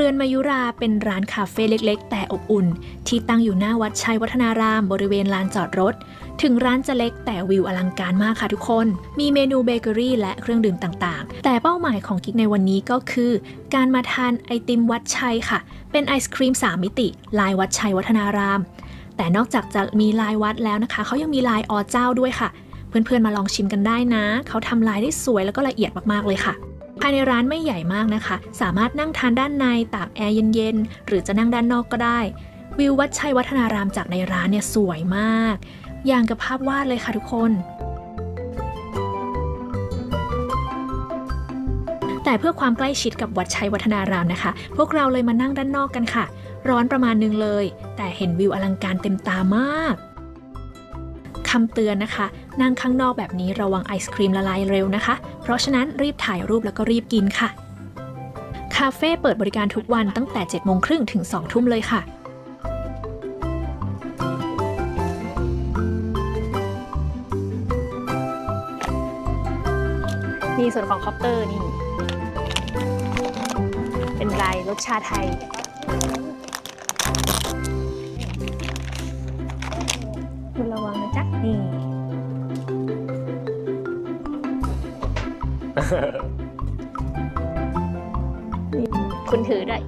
เรือนมายุราเป็นร้านคาเฟ่เล็ก ๆ แต่อบอุ่น ที่ตั้งอยู่หน้าวัดชัยวัฒนารามบริเวณลานจอดรถ ถึงร้านจะเล็กแต่วิวอลังการมากค่ะทุกคน มีเมนูเบเกอรี่และเครื่องดื่มต่างๆ แต่เป้าหมายของกิ๊กในวันนี้ก็คือ การมาทานไอติมวัดชัยค่ะ เป็นไอศครีม 3 มิติ ลายวัดชัยวัฒนาราม แต่นอกจากจะมีลายวัดแล้วนะคะเขายังมีลายอเจ้าด้วยค่ะ เพื่อนๆมาลองชิมกันได้นะเขาทำลายได้สวยแล้วก็ละเอียดมากๆเลยค่ะ ภายในร้านไม่ใหญ่มากนะคะ สามารถนั่งทานด้านในตากแอร์เย็นๆ หรือจะนั่งด้านนอกก็ได้ วิววัดชัยวัฒนารามจากในร้านเนี่ยสวยมาก อย่างกับภาพวาดเลยค่ะทุกคนแต่เพื่อความใกล้ชิดกับวัดชัยวัฒนารามนะคะ พวกเราเลยมานั่งด้านนอกกันค่ะ ร้อนประมาณนึงเลย แต่เห็นวิวอลังการเต็มตามาก คำเตือนนะคะ นั่งข้างนอกแบบนี้ระวังไอศครีมละลายเร็วนะคะ เพราะฉะนั้นรีบถ่ายรูปแล้วก็รีบกินค่ะ คาเฟ่เปิดบริการทุกวันตั้งแต่7โมงครึ่งถึง2ทุ่มเลยค่ะมีส่วนของคอปเตอร์นี่ เป็นลายรสชาไทย คุณถือด้วย